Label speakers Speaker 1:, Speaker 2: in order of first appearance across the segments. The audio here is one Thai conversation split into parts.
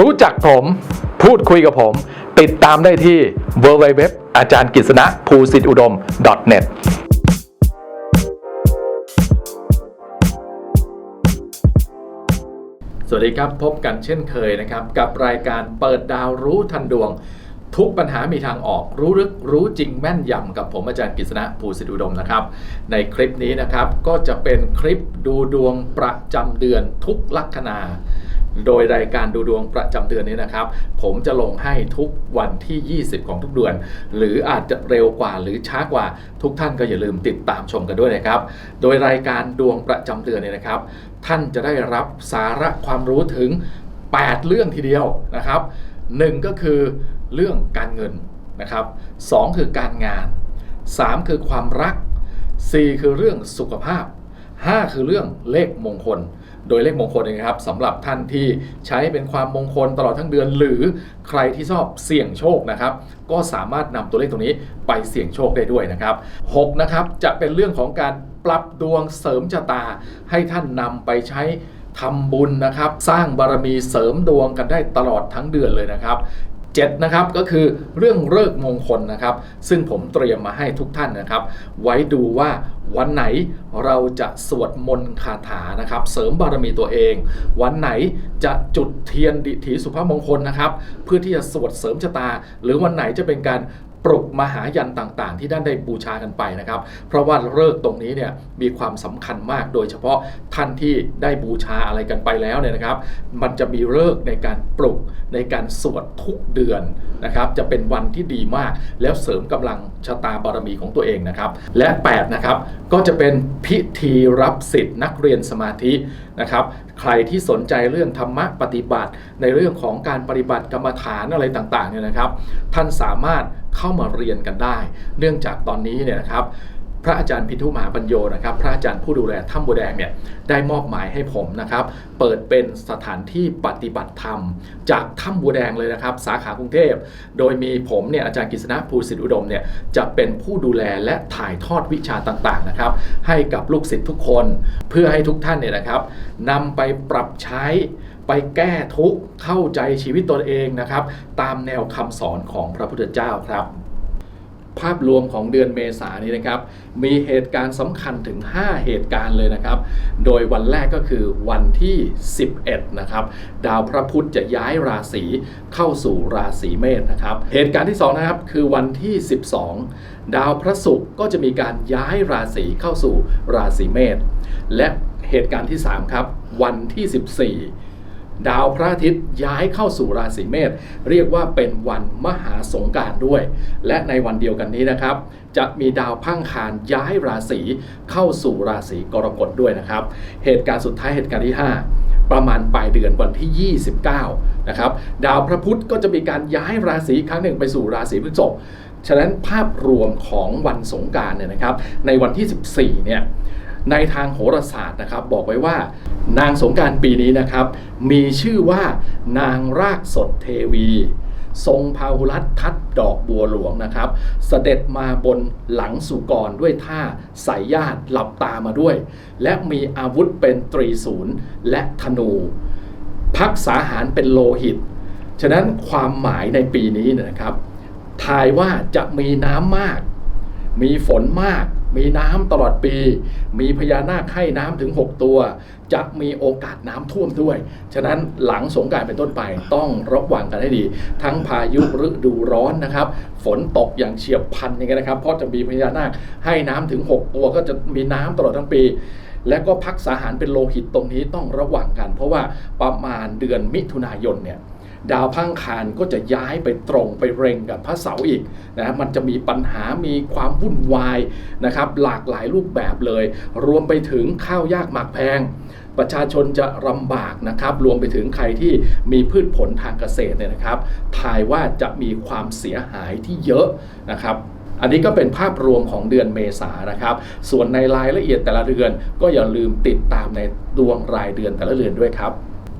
Speaker 1: รู้จักผมพูดคุยกับผม ติดตามได้ที่ www อาจารย์กฤษณะภูสิทธิอุดม .net สวัสดีครับ พบกันเช่นเคยนะครับ กับรายการเปิดดาวรู้ทันดวง ทุกปัญหามีทางออกรู้ลึกรู้จริงแม่นยำกับผมอาจารย์กฤษณะภูสิทธิอุดมนะครับ ในคลิปนี้นะครับก็จะเป็นคลิปดูดวงประจำเดือนทุกลัคนา โดยรายการดูดวงประจำเดือนนี้นะครับ ผมจะลงให้ทุกวันที่ 20 ของทุกเดือน หรืออาจจะเร็วกว่าหรือช้ากว่าทุกท่านก็อย่าลืมติดตามชมกันด้วยนะครับ โดยรายการดวงประจำเดือนเนี่ยนะครับ ท่านจะได้รับสาระความรู้ถึง 8 เรื่องทีเดียวนะครับ 1 ก็คือเรื่องการเงินนะครับ2คือการงาน 3 คือความรัก 4 คือเรื่องสุขภาพ 5 คือเรื่องเลขมงคล โดยเลขมงคลเนยนะครับสำหรับท่านที่ใช้เป็นความมงคลตลอดทั้งเดือน หรือใครที่ชอบเสี่ยงโชคนะครับ ก็สามารถนำตัวเลขตรงนี้ไปเสี่ยงโชคได้ด้วยนะครับ6นะครับจะเป็นเรื่องของการปรับดวงเสริมชะตา ให้ท่านนำไปใช้ทำบุญนะครับ สร้างบารมีเสริมดวงกันได้ตลอดทั้งเดือนเลยนะครับ 7นะครับก็คือเรื่องเลิกมงคลนะครับ ซึ่งผมเตรียมมาให้ทุกท่านนะครับ ไว้ดูว่าวันไหนเราจะสวดมนต์คาถานะครับ เสริมบารมีตัวเอง วันไหนจะจุดเทียนดิถีสุภาพมงคลนะครับ เพื่อที่จะสวดเสริมชะตา หรือวันไหนจะเป็นการ ปลุกมหายันต่างๆ ที่ด้านได้บูชากันไปนะครับ เพราะว่าเลิกตรงนี้เนี่ยมีความสำคัญมากโดยเฉพาะท่านที่ได้บูชาอะไรกันไปแล้วเนี่ยนะครับ มันจะมีเลิกในการปลุกในการสวดทุกเดือนนะครับ จะเป็นวันที่ดีมาก แล้วเสริมกำลังชะตาบารมีของตัวเองนะครับ และ8นะครับก็จะเป็นพิธีรับสิทธิ์นักเรียนสมาธินะครับใครที่สนใจเรื่องธรรมะปฏิบัติ ในเรื่องของการปฏิบัติกรรมฐานอะไรต่างๆเนี่ยนะครับ ท่านสามารถ เข้ามาเรียนกันได้ เนื่องจากตอนนี้เนี่ยนะครับพระอาจารย์พิทุมหาปัญโยนะครับ พระอาจารย์ผู้ดูแลถ้ำบัวแดงเนี่ยได้มอบหมายให้ผมนะครับ เปิดเป็นสถานที่ปฏิบัติธรรม จากถ้ำบัวแดงเลยนะครับ สาขากรุงเทพ โดยมีผมเนี่ยอาจารย์กฤษณะภูสิทธิอุดมเนี่ยจะเป็นผู้ดูแลและถ่ายทอดวิชาต่างๆนะครับ ให้กับลูกศิษย์ทุกคน เพื่อให้ทุกท่านเนี่ยนะครับนำไปปรับใช้ ไปแก้ทุกข์เข้าใจชีวิตตนเองนะครับ ตามแนวคำสอนของพระพุทธเจ้าครับภาพรวมของเดือนเมษานนี้นะครับ มีเหตุการณ์สำคัญถึง 5 เหตุการณ์เลยนะครับ โดยวันแรกก็คือวันที่ 11 นะครับ ดาวพระพุธจะย้ายราศีเข้าสู่ราศีเมษนะครับ เหตุการณ์ที่ 2 นะครับ คือวันที่ 12 ดาวพระศุกร์ก็จะมีการย้ายราศีเข้าสู่ราศีเมษและเหตุการณ์ที่ 3 ครับ วันที่ 14 ดาวพระอาทิตย์ย้ายเข้าสู่ราศีเมษเรียกว่าเป็นวันมหาสงการด้วย และในวันเดียวกันนี้นะครับ จะมีดาวพังคารย้ายราศีเข้าสู่ราศีกรกฎด้วยนะครับ เหตุการณ์สุดท้ายเหตุการณ์ที่ 5 ประมาณปลายเดือนวันที่ 29 นะครับ ดาวพระพุธก็จะมีการย้ายราศีครั้งหนึ่งไปสู่ราศีพฤษภฉะนั้นภาพรวมของวันสงการเนี่ยนะครับ ในวันที่ 14 เนี่ย ในทางโหราศาสตร์นะครับ บอกไว้ว่า นางสงการปีนี้นะครับ มีชื่อว่านางรากสดเทวี ทรงพาหุรัตทัดดอกบัวหลวงนะครับ เสด็จมาบนหลังสุกรด้วยท่าสายญาติหลับตามาด้วย และมีอาวุธเป็นตรีศูนย์และธนู พักษาหารเป็นโลหิต ฉะนั้นความหมายในปีนี้นะครับ ทายว่าจะมีน้ำมาก มีฝนมาก มีน้ำตลอดปี มีพญานาคให้น้ำถึง 6 ตัว จะมีโอกาสน้ำท่วมด้วย ฉะนั้นหลังสงการเป็นต้นไปต้องระวังกันให้ดี ทั้งพายุฤดูร้อนนะครับ ฝนตกอย่างเฉียบพลันอย่างเงี้ยนะครับ เพราะจะมีพญานาคให้น้ำถึง 6 ตัวก็จะมีน้ำตลอดทั้งปีและก็พักษาหารเป็นโลหิตตรงนี้ต้องระวังกัน เพราะว่าประมาณเดือนมิถุนายนเนี่ย ดาวพังคารก็จะย้ายไปตรงไปเร็งกับพระเสาร์อีกนะมันจะมีปัญหามีความวุ่นวายนะครับหลากหลายรูปแบบเลย รวมไปถึงข้าวยากหมากแพงประชาชนจะลำบากนะครับ รวมไปถึงใครที่มีพืชผลทางเกษตรเนี่ยนะครับทายว่าจะมีความเสียหายที่เยอะนะครับอันนี้ก็เป็นภาพรวมของเดือนเมษานะครับ ส่วนในรายละเอียดแต่ละเดือนก็อย่าลืมติดตามในดวงรายเดือนแต่ละเดือนด้วยครับ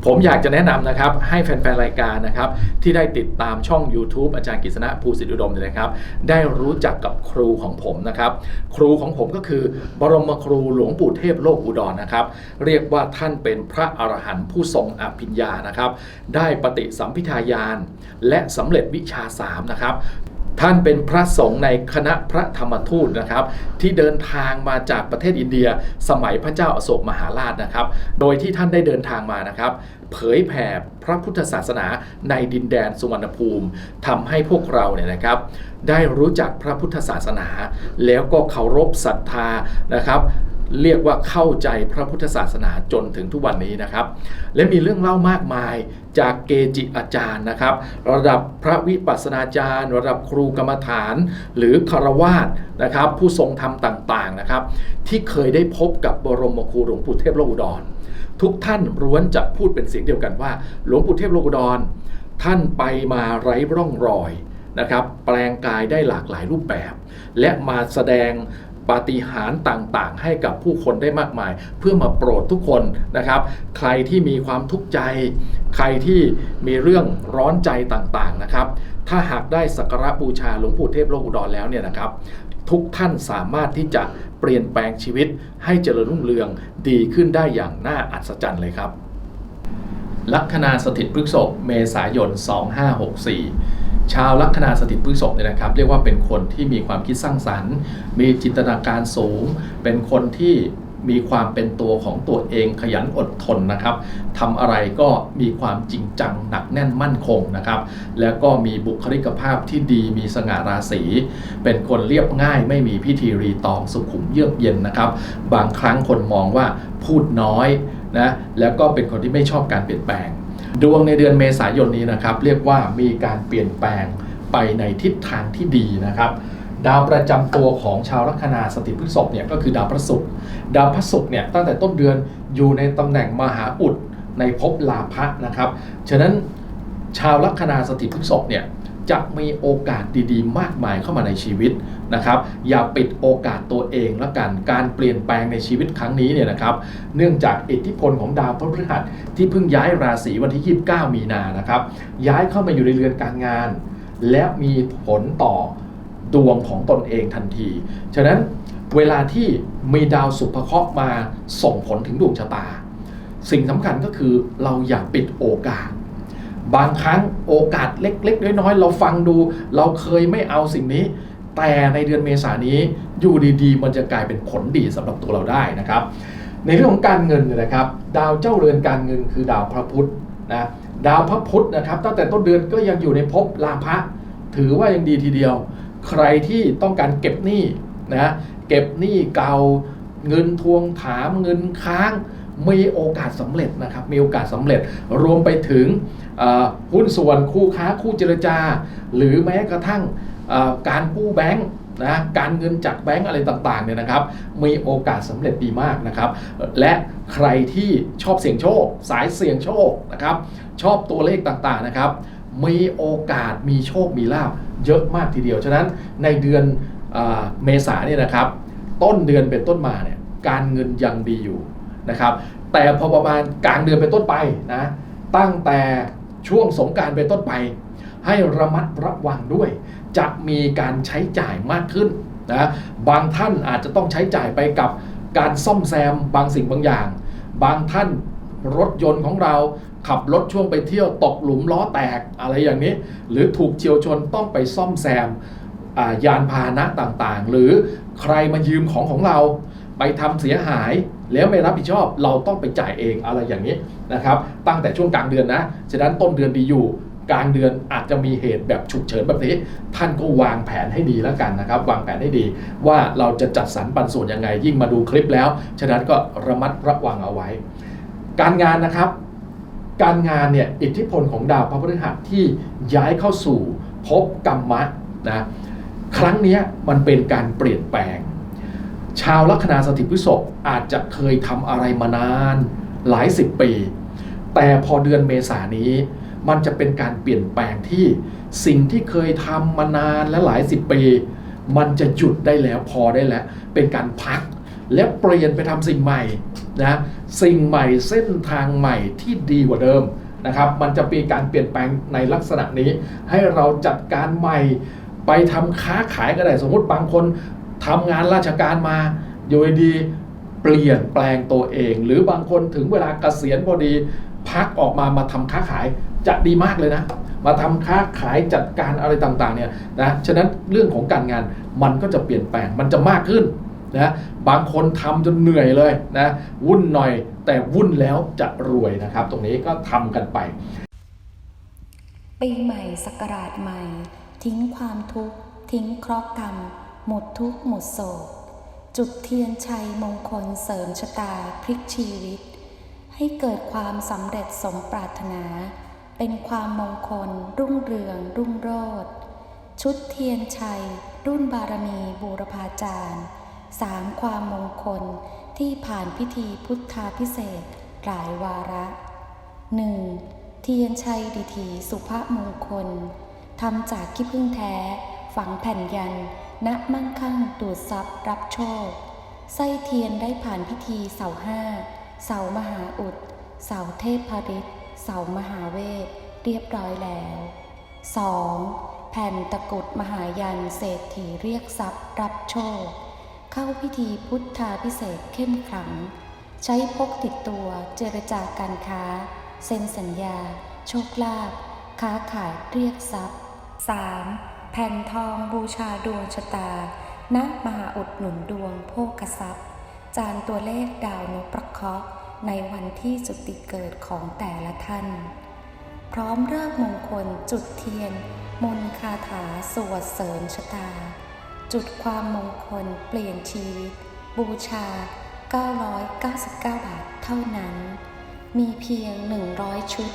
Speaker 1: ผมอยากจะแนะนำนะครับให้แฟนๆ รายการนะครับที่ได้ติดตามช่อง YouTube อาจารย์กฤษณะภูสิทธิอุดมเนี่ยนะครับ ได้รู้จักกับครูของผมนะครับ ครูของผมก็คือบรมครูหลวงปู่เทพโลกอุดรนะครับ เรียกว่าท่านเป็นพระอรหันต์ผู้ทรงอภิญญานะครับ ได้ปฏิสัมพิทายาน และสำเร็จวิชาสามนะครับ ท่านเป็นพระสงฆ์ในคณะพระธรรมทูตนะครับ ที่เดินทางมาจากประเทศอินเดีย สมัยพระเจ้าอโศกมหาราชนะครับ โดยที่ท่านได้เดินทางมานะครับ เผยแผ่พระพุทธศาสนาในดินแดนสุวรรณภูมิทำให้พวกเราเนี่ยนะครับ ได้รู้จักพระพุทธศาสนา แล้วก็เคารพศรัทธานะครับ เรียกว่าเข้าใจพระพุทธศาสนาจนถึงทุกวันนี้นะครับ และมีเรื่องเล่ามากมายจากเกจิอาจารย์นะครับ ระดับพระวิปัสสนาจารย์ ระดับครูกรรมฐาน หรือคารวาสนะครับ ผู้ทรงธรรมต่างๆนะครับ ที่เคยได้พบกับบรมครูหลวงปู่เทพโลกุดร ทุกท่านล้วนจะพูดเป็นเสียงเดียวกันว่า หลวงปู่เทพโลกุดร ท่านไปมาไร้ร่องรอยนะครับแปลงกายได้หลากหลายรูปแบบ และมาแสดง ปาฏิหาริย์ต่างๆ ให้กับผู้คนได้มากมาย เพื่อมาโปรดทุกคนนะครับ ใครที่มีความทุกข์ใจ ใครที่มีเรื่องร้อนใจต่างๆนะครับ ถ้าหากได้สักการะบูชาหลวงปู่เทพโลกุดรแล้วเนี่ยนะครับ ทุกท่านสามารถที่จะเปลี่ยนแปลงชีวิต ให้เจริญรุ่งเรืองดีขึ้นได้อย่างน่าอัศจรรย์เลยครับลัคนาสถิตพฤกษบเมษายน 2564 ชาวลัคนาสถิตพฤษบเนี่ยนะครับ เรียกว่าเป็นคนที่มีความคิดสร้างสรรค์ มีจินตนาการสูง เป็นคนที่มีความเป็นตัวของตัวเองขยันอดทนนะครับทำอะไรก็มีความจริงจังหนักแน่นมั่นคงนะครับ แล้วก็มีบุคลิกภาพที่ดีมีสง่าราศี เป็นคนเรียบง่ายไม่มีพิธีรีตองสุขุมเยือกเย็นนะครับ บางครั้งคนมองว่าพูดน้อยนะ แล้วก็เป็นคนที่ไม่ชอบการเปลี่ยนแปลง ดวงในเดือนเมษายนนี้นะครับเรียกว่ามีการเปลี่ยนแปลงไปในทิศทางที่ดีนะครับดาวประจำตัวของชาวลัคนาสถิตพฤษภเนี่ยก็คือดาวพระศุกร์ดาวพระศุกร์เนี่ยตั้งแต่ต้นเดือนอยู่ในตำแหน่งมหาอุดในภพลาภะนะครับ ฉะนั้นชาวลัคนาสถิตพฤษภเนี่ย จะมีโอกาสดีๆ มากมายเข้ามาในชีวิตนะครับ อย่าปิดโอกาสตัวเองละกัน การเปลี่ยนแปลงในชีวิตครั้งนี้เนี่ยนะครับ เนื่องจากอิทธิพลของดาวพฤหัสที่เพิ่งย้ายราศีวันที่ 29 มีนานะครับ ย้ายเข้ามาอยู่ในเรือนการงาน และมีผลต่อดวงของตนเองทันที ฉะนั้นเวลาที่มีดาวสุภเคราะห์มาส่งผลถึงดวงชะตา สิ่งสำคัญก็คือเราอย่าปิดโอกาส บางครั้งโอกาสเล็ก ๆ น้อยๆเราฟังดู เราเคยไม่เอาสิ่งนี้ แต่ในเดือนเมษานี้อยู่ดีๆ มันจะกลายเป็นผลดีสำหรับตัวเราได้นะครับ ในเรื่องของการเงินเนี่ยนะครับ ดาวเจ้าเรือนการเงินคือดาวพระพุธนะดาวพระพุธนะครับตั้งแต่ต้นเดือนก็ยังอยู่ในภพลาภะถือว่ายังดีทีเดียว ใครที่ต้องการเก็บหนี้นะเก็บหนี้เก่าเงินทวงถามเงินค้าง มีโอกาสสำเร็จนะครับมีโอกาสสำเร็จรวมไปถึงหุ้นส่วนคู่ค้าคู่เจรจา หรือแม้กระทั่งการกู้แบงค์นะการเงินจากแบงค์อะไรต่างๆเนี่ยนะครับ มีโอกาสสำเร็จดีมากนะครับ และใครที่ชอบเสี่ยงโชค สายเสี่ยงโชคนะครับ ชอบตัวเลขต่างๆนะครับ มีโอกาสมีโชคมีลาบเยอะมากทีเดียว ฉะนั้นในเดือนเมษาเนี่ยนะครับ ต้นเดือนเป็นต้นมาเนี่ยการเงินยังดีอยู่ นะครับ แต่พอประมาณกลางเดือนเป็นต้นไปนะ ตั้งแต่ช่วงสงการเป็นต้นไป ให้ระมัดระวังด้วย จะมีการใช้จ่ายมากขึ้นนะบางท่านอาจจะต้องใช้จ่ายไปกับการซ่อมแซมบางสิ่งบางอย่าง บางท่านรถยนต์ของเราขับรถช่วงไปเที่ยวตกหลุมล้อแตกอะไรอย่างนี้ หรือถูกเฉียวชนต้องไปซ่อมแซมายานพาหนะต่างๆ หรือใครมายืมของของเรา ไปทำเสียหาย แล้วไม่รับผิดชอบเราต้องไปจ่ายเองอะไรอย่างนี้นะครับตั้งแต่ช่วงกลางเดือนนะฉะนั้นต้นเดือนดีอยู่กลางเดือนอาจจะมีเหตุแบบฉุกเฉินแบบนี้ ท่านก็วางแผนให้ดีแล้วกันนะครับ วางแผนให้ดี ว่าเราจะจัดสรรปันส่วนยังไง ยิ่งมาดูคลิปแล้ว ฉะนั้นก็ระมัดระวังเอาไว้ การงานนะครับ การงานเนี่ยอิทธิพลของดาวพระพฤหัสที่ย้ายเข้าสู่ภพกรรมะนะครั้งนี้มันเป็นการเปลี่ยนแปลง ชาวลัคนาสถิตพฤษภอาจจะเคยทำอะไรมานานหลายสิบปี แต่พอเดือนเมษานี้ มันจะเป็นการเปลี่ยนแปลงที่สิ่งที่เคยทำมานานและหลายสิบปี มันจะหยุดได้แล้วพอได้แล้ว เป็นการพักและเปลี่ยนไปทำสิ่งใหม่นะสิ่งใหม่เส้นทางใหม่ที่ดีกว่าเดิมนะครับ มันจะมีการเปลี่ยนแปลงในลักษณะนี้ ให้เราจัดการใหม่ไปทำค้าขายก็ได้ สมมุติบางคน ทำงานราชการมาอยู่ดีเปลี่ยนแปลงตัวเอง หรือบางคนถึงเวลาเกษียณพอดีพักออกมามาทำค้าขายจะดีมากเลยนะ มาทำค้าขายจัดการอะไรต่างๆเนี่ยนะฉะนั้นเรื่องของการงานมันก็จะเปลี่ยนแปลงมันจะมากขึ้นนะบางคนทำจนเหนื่อยเลยนะวุ่นหน่อยแต่วุ่นแล้วจะรวยนะครับ ตรงนี้ก็ทำกันไป
Speaker 2: ปีใหม่ศักราชใหม่ ทิ้งความทุกข์ทิ้งเคราะห์กรรม หมดทุกข์หมดโศก จุดเทียนชัยมงคลเสริมชะตาพลิกชีวิต ให้เกิดความสำเร็จสมปรารถนา เป็นความมงคล รุ่งเรืองรุ่งโรจน์ชุดเทียนชัย รุ่นบารมีบูรพาจารย์สามความมงคลที่ผ่านพิธีพุทธาพิเศษหลายวาระหนึ่งเทียนชัยดิถีสุภมงคลทำจากขี้ผึ้งแท้ ฝังแผ่นยัน ณมั่งคั่งดูดซับรับโชค ไส้เทียนได้ผ่านพิธีเสาห้า เสามหาอุด เสาเทพริตเสามหาเวท เรียบร้อยแล้ว 2. แผ่นตะกรุดมหายันเศรษฐีเรียกทรัพย์รับโชค เข้าพิธีพุทธาพิเศษเข้มขลัง ใช้พกติดตัวเจรจาการค้า เซ็นสัญญา โชคลาภค้าขายเรียกทรัพย์ 3. แผ่นทองบูชาดวงชะตา ณ มหาอุดหนุนดวงโภคทรัพย์ จานตัวเลขดาวนพประเคราะห์ในวันที่จุติเกิดของแต่ละท่าน พร้อมเลิกมงคลจุดเทียน มนคาถาสวดเสริมชะตา จุดความมงคลเปลี่ยนชีวิต บูชา 999 บาทเท่านั้น มีเพียง 100 ชุด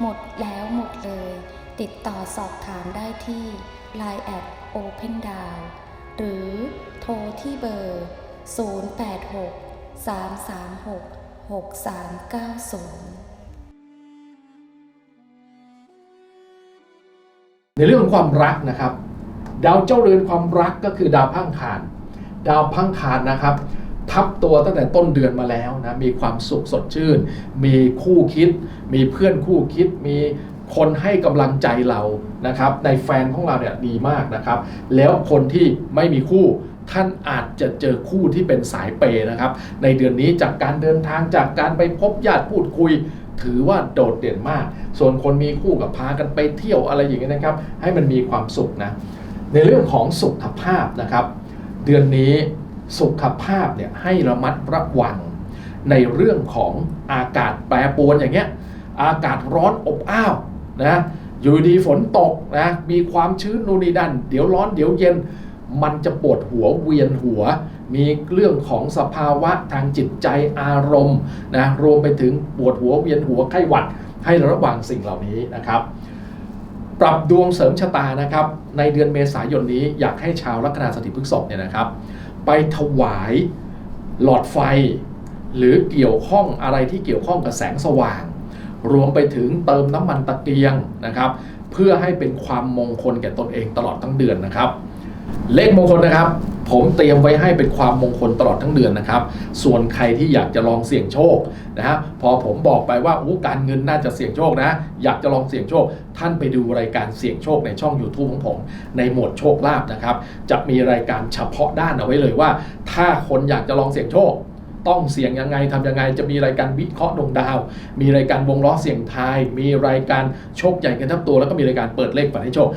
Speaker 2: หมดแล้วหมดเลย ติดต่อสอบถามได้ที่ Line แอด Open d o w n หรือโทรที่เบอร์ 086 336 6390
Speaker 1: ในเรื่องของความรักนะครับ ดาวเจ้าเรือนความรักก็คือดาวพังคารดาวพังคารนะครับ ทับตัวตั้งแต่ต้นเดือนมาแล้วนะมีความสุขสดชื่น มีคู่คิด มีเพื่อนคู่คิด มี คนให้กำลังใจเรานะครับ ในแฟนของเราเนี่ยดีมากนะครับ แล้วคนที่ไม่มีคู่ท่านอาจจะเจอคู่ที่เป็นสายเปย์นะครับ ในเดือนนี้จากการเดินทางจากการไปพบญาติพูดคุย ถือว่าโดดเด่นมาก ส่วนคนมีคู่กับพากันไปเที่ยวอะไรอย่างเงี้ยนะครับ ให้มันมีความสุขนะในเรื่องของสุขภาพนะครับ เดือนนี้สุขภาพเนี่ยให้ระมัดระวัง ในเรื่องของอากาศแปรปรวนอย่างเงี้ยอากาศร้อนอบอ้าว นะอยู่ดีฝนตกนะมีความชื้นนูนนีดันเดี๋ยวร้อนเดี๋ยวเย็นมันจะปวดหัวเวียนหัว มีเรื่องของสภาวะทางจิตใจอารมณ์นะรวมไปถึงปวดหัวเวียนหัวไข้หวัด ให้ระวังสิ่งเหล่านี้นะครับ ปรับดวงเสริมชะตานะครับ ในเดือนเมษายนนี้อยากให้ชาวลัคนาสถิพฤษภเนี่ยนะครับ ไปถวายหลอดไฟ หรือเกี่ยวข้องอะไรที่เกี่ยวข้องกับแสงสว่าง รวมไปถึงเติมน้ำมันตะเกียงนะครับ เพื่อให้เป็นความมงคลแก่ตนเองตลอดทั้งเดือนนะครับ เลขมงคลนะครับ ผมเตรียมไว้ให้เป็นความมงคลตลอดทั้งเดือนนะครับ ส่วนใครที่อยากจะลองเสี่ยงโชคนะฮะพอผมบอกไปว่าอู้การเงินน่าจะเสี่ยงโชคนะ อยากจะลองเสี่ยงโชค ท่านไปดูรายการเสี่ยงโชคในช่อง YouTube ของผม ในหมวดโชคลาภนะครับ จะมีรายการเฉพาะด้านเอาไว้เลยว่า ถ้าคนอยากจะลองเสี่ยงโชค ต้องเสี่ยงยังไงทำยังไง จะมีรายการวิเคราะห์ดวงดาว มีรายการวงล้อเสี่ยงทาย มีรายการโชคใหญ่กันทับตัว แล้วก็มีรายการเปิดเลขฝันให้โชค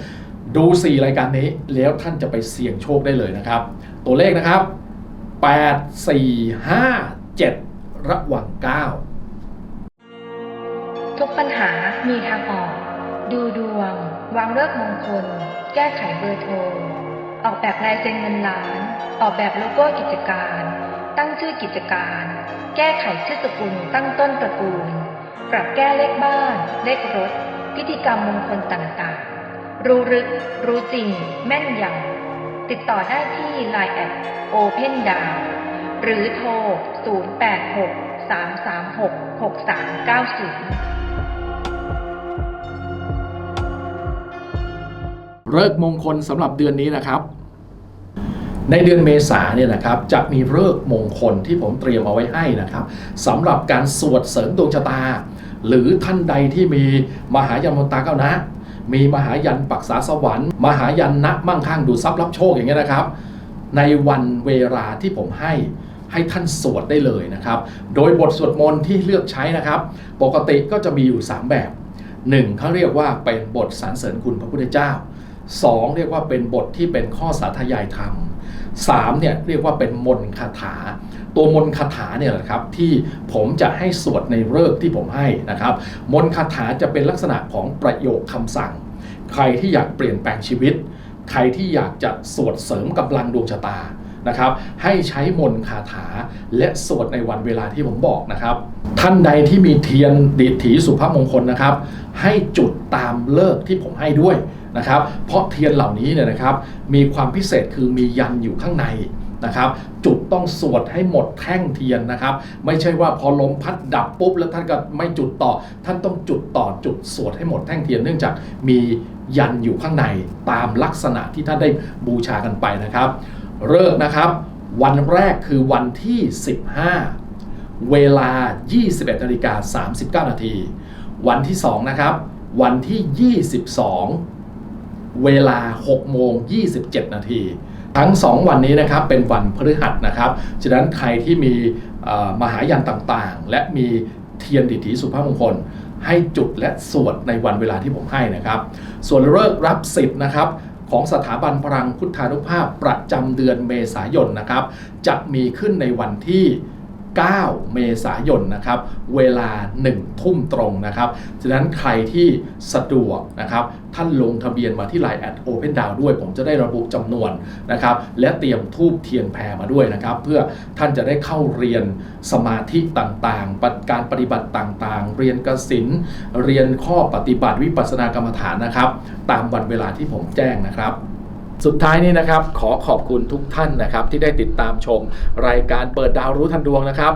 Speaker 1: ดู 4 รายการนี้แล้วท่านจะไปเสี่ยงโชคได้เลยนะครับ ตัวเลขนะครับ 8 4 5 7 ระหว่าง 9
Speaker 3: ทุกปัญหามีทางออก ดูดวง วางเลิกมงคล แก้ไขเบอร์โทร ออกแบบลายเซ็นเงินล้าน ออกแบบโลโก้กิจการ ตั้งชื่อกิจการ แก้ไขชื่อสกุลตั้งต้นตระกูล ปรับแก้เลขบ้าน เลขรถ พิธีกรรมมงคลต่างๆ รู้ลึก รู้จริง แม่นยำติดต่อได้ที่ Line แอด Open d o w หรือโทร 086 336 6390
Speaker 1: เลิกมงคลสำหรับเดือนนี้นะครับ ในเดือนเมษาเนี่ยนะครับจะมีฤกษ์มงคลที่ผมเตรียมเอาไว้ให้นะครับสำหรับการสวดเสริมดวงชะตา หรือท่านใดที่มีมหายันมนตาเก้านะ มีมหายันปักษาสวรรค์ มหายันนะมั่งคั่งดูทรัพย์รับโชคอย่างเงี้ยนะครับ ในวันเวลาที่ผมให้ให้ท่านสวดได้เลยนะครับ โดยบทสวดมนต์ที่เลือกใช้นะครับ ปกติก็จะมีอยู่ 3 แบบ 1 เขาเรียกว่าเป็นบทสรรเสริญคุณพระพุทธเจ้า 2 เรียกว่าเป็นบทที่เป็นข้อสาธยายธรรม 3เนี่ยเรียกว่าเป็นมนคาถา ตัวมนคาถาเนี่ยแหละครับที่ผมจะให้สวดในเลิกที่ผมให้นะครับ มนคาถาจะเป็นลักษณะของประโยคคำสั่ง ใครที่อยากเปลี่ยนแปลงชีวิต ใครที่อยากจะสวดเสริมกำลังดวงชะตานะครับให้ใช้มนคาถาและสวดในวันเวลาที่ผมบอกนะครับ ท่านใดที่มีเทียนดีดถีสุภาพมงคลนะครับ ให้จุดตามเลิกที่ผมให้ด้วย นะครับ เพราะเทียนเหล่านี้เนี่ยนะครับมีความพิเศษคือมียันอยู่ข้างในนะครับ จุดต้องสวดให้หมดแท่งเทียนนะครับ ไม่ใช่ว่าพอลมพัดดับปุ๊บแล้วท่านก็ไม่จุดต่อ ท่านต้องจุดต่อจุดสวดให้หมดแท่งเทียนเนื่องจากมียันอยู่ข้างในตามลักษณะที่ท่านได้บูชากันไปนะครับเลิกนะครับ วันแรกคือวันที่ 15 เวลา 21นาฬิกา39นาทีวันที่ 2 นะครับ วันที่ 22 เวลา 6 โมง 27 นาที ทั้ง 2 วันนี้นะครับเป็นวันพฤหัสนะครับ ฉะนั้นใครที่มีมหายันต่างๆ และมีเทียนดิถีสุภาพมงคล ให้จุดและสวดในวันเวลาที่ผมให้นะครับ ส่วนเลิกษ์รับสิทธิ์นะครับของสถาบันพลังพุทธานุภาพประจำเดือนเมษายนนะครับ จะมีขึ้นในวันที่ 9 เมษายนนะครับ เวลา 1 ทุ่มตรงนะครับฉะนั้นใครที่สะดวกนะครับ ท่านลงทะเบียนมาที่ Line แอด Open d o w n ด้วย ผมจะได้ระบุจำนวนนะครับ และเตรียมทูบเทียนแพรมาด้วยนะครับ เพื่อท่านจะได้เข้าเรียนสมาธิต่างๆปฏิการปฏิบัติต่างๆ เรียนกสินเรียนข้อปฏิบัติวิปัสสนากรรมฐานนะครับ ตามวันเวลาที่ผมแจ้งนะครับ สุดท้ายนี้นะครับขอขอบคุณทุกท่านนะครับที่ได้ติดตามชม รายการเปิดดาวรู้ทันดวงนะครับ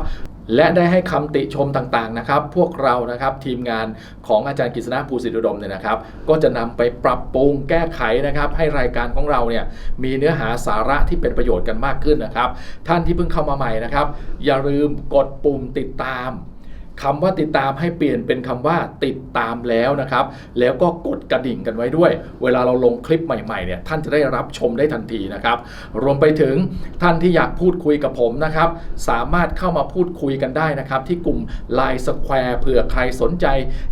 Speaker 1: และได้ให้คำติชมต่างๆนะครับ พวกเรานะครับทีมงานของอาจารย์กฤษณะภูสิทธิอุดมเนี่ยนะครับ ก็จะนำไปปรับปรุงแก้ไขนะครับ ให้รายการของเราเนี่ยมีเนื้อหาสาระที่เป็นประโยชน์กันมากขึ้นนะครับ ท่านที่เพิ่งเข้ามาใหม่นะครับ อย่าลืมกดปุ่มติดตาม คำว่าติดตามให้เปลี่ยนเป็นคำว่าติดตามแล้วนะครับ แล้วก็กดกระดิ่งกันไว้ด้วย เวลาเราลงคลิปใหม่ๆเนี่ยท่านจะได้รับชมได้ทันทีนะครับ รวมไปถึงท่านที่อยากพูดคุยกับผมนะครับ สามารถเข้ามาพูดคุยกันได้นะครับ ที่กลุ่ม Line Square เผื่อใครสนใจ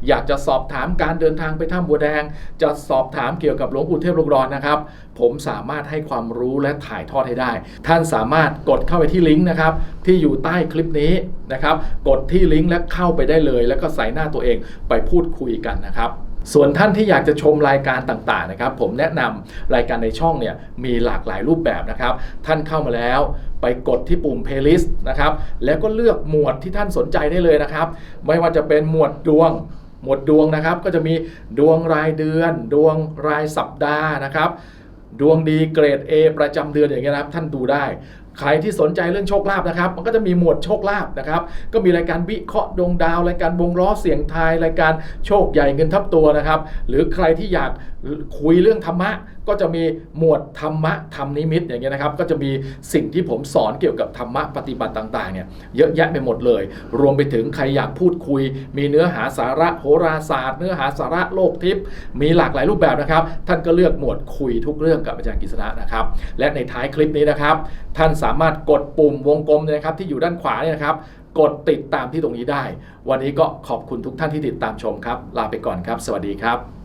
Speaker 1: อยากจะสอบถามการเดินทางไปถ้ำบัวแดง จะสอบถามเกี่ยวกับหลวงปู่เทพลูกรอนนะครับผมสามารถให้ความรู้และถ่ายทอดให้ได้ ท่านสามารถกดเข้าไปที่ลิงก์นะครับ ที่อยู่ใต้คลิปนี้นะครับ กดที่ลิงก์และเข้าไปได้เลย แล้วก็ใส่หน้าตัวเองไปพูดคุยกันนะครับส่วนท่านที่อยากจะชมรายการต่างๆนะครับ ผมแนะนำรายการในช่องเนี่ยมีหลากหลายรูปแบบนะครับ ท่านเข้ามาแล้วไปกดที่ปุ่ม playlist นะครับ แล้วก็เลือกหมวดที่ท่านสนใจได้เลยนะครับ ไม่ว่าจะเป็นหมวดดวง หมวดดวงนะครับ ก็จะมีดวงรายเดือน ดวงรายสัปดาห์นะครับ ดวงดีเกรด A ประจำเดือนอย่างเงี้ยนะครับ ท่านดูได้ ใครที่สนใจเรื่องโชคลาภนะครับ มันก็จะมีหมวดโชคลาภนะครับ ก็มีรายการวิเคราะห์ดวงดาว รายการวงล้อเสียงทาย รายการโชคใหญ่เงินทับตัวนะครับ หรือใครที่อยาก คุยเรื่องธรรมะก็จะมีหมวดธรรมะธรรมนิมิตอย่างเงี้ยนะครับ ก็จะมีสิ่งที่ผมสอนเกี่ยวกับธรรมะปฏิบัติต่างๆเนี่ยเยอะแยะไปหมดเลย รวมไปถึงใครอยากพูดคุย มีเนื้อหาสาระโหราศาสตร์ เนื้อหาสาระโลกทิพย์มีหลากหลายรูปแบบนะครับ ท่านก็เลือกหมวดคุยทุกเรื่องกับอาจารย์กฤษณะนะครับ และในท้ายคลิปนี้นะครับ ท่านสามารถกดปุ่มวงกลมนะครับที่อยู่ด้านขวาเนี่ยนะครับกดติดตามที่ตรงนี้ได้ วันนี้ก็ขอบคุณทุกท่านที่ติดตามชมครับ ลาไปก่อนครับ สวัสดีครับ